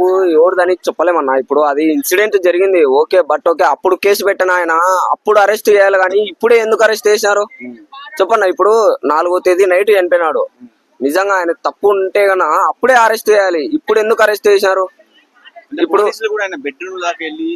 తప్పు ఎవరిదని చెప్పలేమన్నా ఇప్పుడు అది ఇన్సిడెంట్ జరిగింది ఓకే బట్ ఓకే అప్పుడు కేసు పెట్టిన ఆయన అప్పుడు అరెస్ట్ చేయాలి కానీ ఇప్పుడే ఎందుకు అరెస్ట్ చేసినారు? చెప్పన్నా ఇప్పుడు నాలుగో తేదీ నైట్ చనిపోయినాడు. నిజంగా ఆయన తప్పు ఉంటే గన అప్పుడే అరెస్ట్ చేయాలి. ఇప్పుడు ఎందుకు అరెస్ట్ చేసినారు? ఇప్పుడు- బెడ్రూమ్ దాకా వెళ్ళి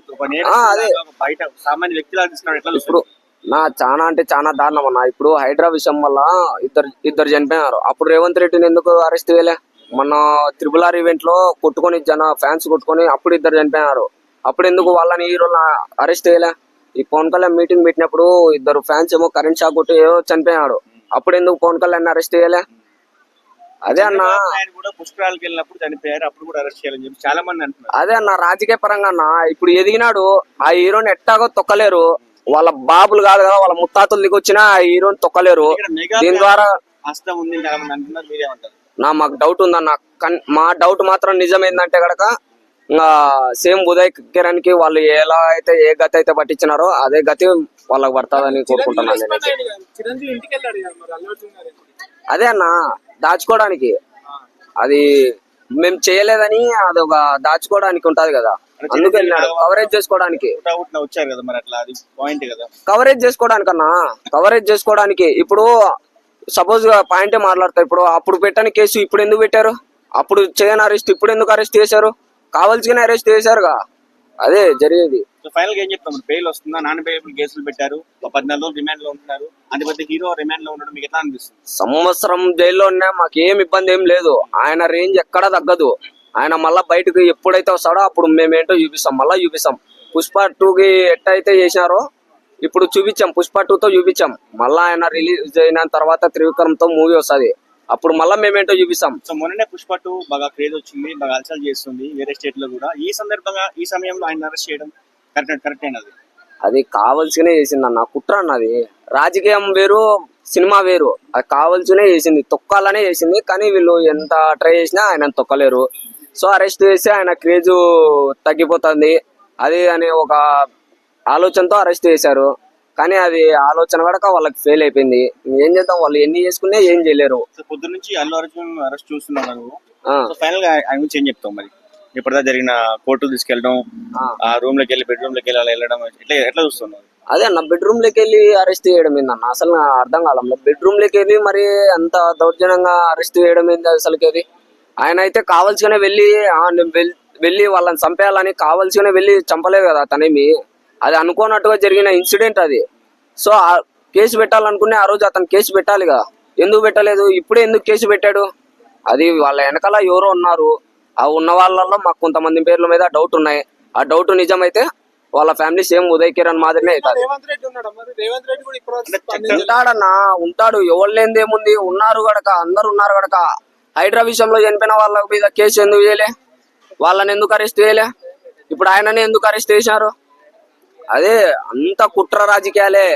అదే. బయట సామాన్య వ్యక్తి ఇప్పుడు నా చాలా అంటే చాలా దారుణం అన్న. ఇప్పుడు హైడ్రా విషయం వల్ల ఇద్దరు ఇద్దరు చనిపోయినారు. అప్పుడు రేవంత్ రెడ్డిని ఎందుకు అరెస్ట్ చేయలే? మన త్రిబుల్ ఆర్ ఈవెంట్లో కొట్టుకొని జన ఫ్యాన్స్ కొట్టుకొని అప్పుడు ఇద్దరు చనిపోయినారు. అప్పుడు ఎందుకు వాళ్ళని హీరోల అరెస్ట్ చేయలే? ఈ పవన్ కళ్యాణ్ మీటింగ్ పెట్టినప్పుడు ఇద్దరు ఫ్యాన్స్ ఏమో కరెంట్ షాక్ కొట్టి ఏదో చనిపోయినాడు అప్పుడు ఎందుకు పవన్ కళ్యాణ్ అరెస్ట్ చేయలే? అదే అన్న. కూడా పుష్కరాలకు వెళ్ళినప్పుడు చనిపోయారు అప్పుడు కూడా అరెస్ట్ చేయాలని చెప్పి చాలా మంది అంటున్నారు. అదే అన్న రాజకీయ పరంగా అన్న ఇప్పుడు ఎదిగినాడు ఆ హీరోని ఎట్టాగో తొక్కలేరు. వాళ్ళ బాబులు కాదు కదా వాళ్ళ ముత్తాతలు దిగొచ్చినా ఆ హీరోని తొక్కలేరు. దీని ద్వారా హస్తం ఉంది చాలా మంది అంటున్నారు మీరేమంటారు? నా మాకు డౌట్ ఉందన్న. మా డౌట్ మాత్రం నిజం ఏంటంటే గడక ఇంకా సేమ్ ఉదయ్ కిరణ్కి వాళ్ళు ఎలా అయితే ఏ గతి అయితే పట్టించినారో అదే గతి వాళ్ళకి పడుతుందని కోరుకుంటున్నాను అదే అన్న దాచుకోవడానికి. అది మేము చేయలేదని అది ఒక దాచుకోవడానికి ఉంటది కదా. అందుకు కవరేజ్ చేసుకోవడానికి. కవరేజ్ చేసుకోవడానికన్నా కవరేజ్ చేసుకోవడానికి. ఇప్పుడు సపోజ్ పాయింటే మాట్లాడతా. ఇప్పుడు అప్పుడు పెట్టని కేసు ఇప్పుడు ఎందుకు పెట్టారు? అప్పుడు చేయని అరెస్ట్ ఇప్పుడు ఎందుకు అరెస్ట్ చేశారు? కావాల్సిన అరెస్ట్ చేశారుగా. అదే జరిగేది. సో ఫైనల్గా ఏం చెప్తాం? బెయిల్ వస్తుందా? నాన్ బెయిల్ కేసులు పెట్టారు. ఒక పద్నాలుగు రోజులు రిమాండ్లో ఉంటున్నారు అంత పెద్ద హీరో రిమాండ్లో ఉండడం మీకు ఎట్లా అనిపిస్తుంది? సంవత్సరం జైల్లో ఉన్నా మాకు ఏం ఇబ్బంది ఏం లేదు. ఆయన రేంజ్ ఎక్కడా తగ్గదు. ఆయన మళ్ళా బయటకు ఎప్పుడైతే వస్తాడో అప్పుడు మేమేంటో చూపిస్తాం. మళ్ళా చూపిస్తాం. పుష్ప టూకి ఎట్టయితే చేసినారో ఇప్పుడు చూపించాం పుష్ప టూతో చూపించాం. మళ్ళా ఆయన రిలీజ్ అయిన తర్వాత త్రివిక్రమ్తో మూవీ వస్తది. అప్పుడు మళ్ళా మేమేంటో చూపిస్తాం. సో మొన్ననే పుష్ప టూ బాగా క్రేజ్ వచ్చింది బాగా అలసలు చేస్తుంది వేరే స్టేట్లో కూడా. ఈ సందర్భంగా ఈ సమయంలో ఆయన అరెస్ట్ చేయడం కరెక్ట్ కరెక్ట్ అయినది అది కావాల్సినే చేసింది అన్న. కుట్ర అన్నది రాజకీయం వేరు సినిమా వేరు. అది కావాల్సినే చేసింది. తొక్కాలనే చేసింది కానీ వీళ్ళు ఎంత ట్రై చేసినా ఆయన తొక్కలేరు. సో అరెస్ట్ చేసి ఆయన క్రేజ్ తగ్గిపోతుంది. అది అనే ఒక ఆలోచనతో అరెస్ట్ చేశారు. కానీ అది ఆలోచన కూడా వాళ్ళకి ఫెయిల్ అయిపోయింది. ఏం చేద్దాం? వాళ్ళు ఎన్ని చేసుకునే ఏం చేయలేరు. పొద్దు నుంచి అల్లు అర్జున్ అరెస్ట్ ఫైనల్గా ఆయన గురించి ఏం చెప్తావు మరి? ఇప్పటిదా జరిగిన కోర్టు తీసుకెళ్ళడం ఆ. రూమ్లోకి వెళ్ళి బెడ్రూమ్లోకి వెళ్ళి వెళ్ళడం ఎట్లా ఎట్లా చూస్తున్నావు? అదే అన్న బెడ్రూమ్లోకి వెళ్ళి అరెస్ట్ చేయడం ఏందన్న అసలు నాకు అర్థం కాలం బెడ్రూమ్లోకి వెళ్ళి మరి అంత దౌర్జన్యంగా అరెస్ట్ చేయడం ఏంది అసలుకి అది? ఆయన అయితే కావాల్సిగానే వెళ్ళి వెళ్ళి వాళ్ళని చంపేయాలని కావాల్సిగానే వెళ్ళి చంపలేదు కదా తనేమి? అది అనుకోనట్టుగా జరిగిన ఇన్సిడెంట్ అది. సో ఆ కేసు పెట్టాలనుకునే ఆ రోజు అతను కేసు పెట్టాలిగా ఎందుకు పెట్టలేదు? ఇప్పుడే ఎందుకు కేసు పెట్టాడు? అది వాళ్ళ వెనకాల ఎవరో ఉన్నారు. ఆ ఉన్న వాళ్ళల్లో మాకు కొంతమంది పేర్ల మీద డౌట్ ఉన్నాయి. ఆ డౌట్ నిజమైతే వాళ్ళ ఫ్యామిలీ సేమ్ ఉదయ్ కిరణ్ మాదిరినే. ఉంటాడన్నా ఉంటాడు. ఎవరు లేనిది ఏముంది? ఉన్నారు గడక అందరు ఉన్నారు గడక హైడ్రా విషయంలో చనిపోయిన వాళ్ళ మీద కేసు ఎందుకు చేయలే? వాళ్ళని ఎందుకు అరెస్ట్ చేయలే? ఇప్పుడు ఆయనని ఎందుకు అరెస్ట్ చేశారు? అదే అంత కుట్ర రాజకీయాలే.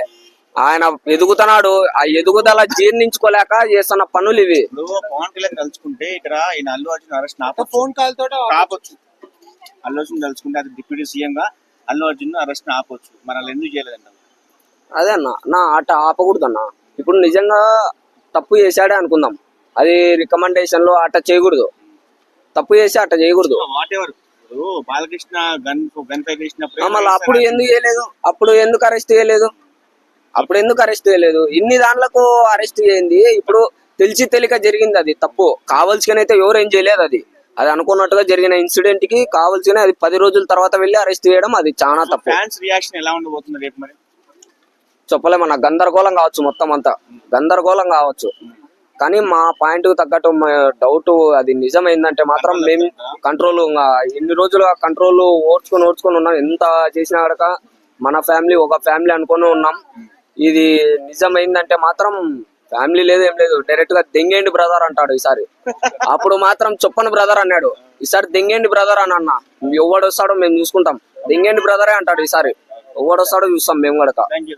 ఆయన ఎదుగుతున్నాడు. ఆ ఎదుగుదల జీర్ణించుకోలేక చేస్తున్న పనులు ఇవి. పవన్ కళ్యాణ్ తలుచుకుంటే ఇక్కడ ఈయన Allu Arjun arrest phone call తోట ఆపొచ్చు. అల్లు అర్జున్ తలుచుకుంటే అది డిప్యూటీ సీఎం గా అల్లు అర్జున్ అరెస్ట్ ఆపొచ్చు. మరి వాళ్ళు ఎందుకు చేయలేదంట అదే అన్న నా ఆట ఆపకూడదు అన్న ఇప్పుడు నిజంగా తప్పు చేశాడే అనుకుందాం. అది రికమెండేషన్లో అట్ట చేయకూడదు. తప్పు చేసి అట్ట చేయకూడదు. వాట్ ఎవర్ ఇప్పుడు బాలకృష్ణ గన్ గన్ మళ్ళీ అప్పుడు ఎందుకు చేయలేదు? అప్పుడు ఎందుకు అరెస్ట్ చేయలేదు? అప్పుడు ఎందుకు అరెస్ట్ చేయలేదు? ఇన్ని దాంట్లకు అరెస్ట్ చేయింది. ఇప్పుడు తెలిసి తెలియక జరిగింది అది తప్పు. కావాల్సినైతే ఎవరు ఏం చేయలేదు అది. అది అనుకున్నట్టుగా జరిగిన ఇన్సిడెంట్కి కావాల్సిన అది పది రోజుల తర్వాత వెళ్ళి అరెస్ట్ చేయడం అది చాలా తప్పు. ఫ్యాన్స్ రియాక్షన్ ఎలా ఉండబోతుంది రేపు మరి? చెప్పలేమన్న గందరగోళం కావచ్చు మొత్తం అంతా. గందరగోళం కావచ్చు. కానీ మా పాయింట్ తగ్గట్టు డౌట్ అది నిజమైందంటే మాత్రం మేము కంట్రోల్ ఎన్ని రోజులుగా కంట్రోల్ ఓడ్చుకొని ఓడ్చుకొని ఉన్నాం. ఎంత చేసినా కనుక మన ఫ్యామిలీ ఒక ఫ్యామిలీ అనుకొని ఉన్నాం. ఇది నిజమైందంటే మాత్రం ఫ్యామిలీ లేదు ఏం లేదు. డైరెక్ట్గా దెంగేండి బ్రదర్ అంటాడు ఈసారి. అప్పుడు మాత్రం చొప్పని బ్రదర్ అన్నాడు. ఈసారి దెంగేండి బ్రదర్ అని అన్న. ఎవడు వస్తాడో మేము చూసుకుంటాం. దెంగేండి బ్రదరే అంటాడు ఈసారి. ఎవడు వస్తాడో చూస్తాం మేము కనుక థ్యాంక్ యూ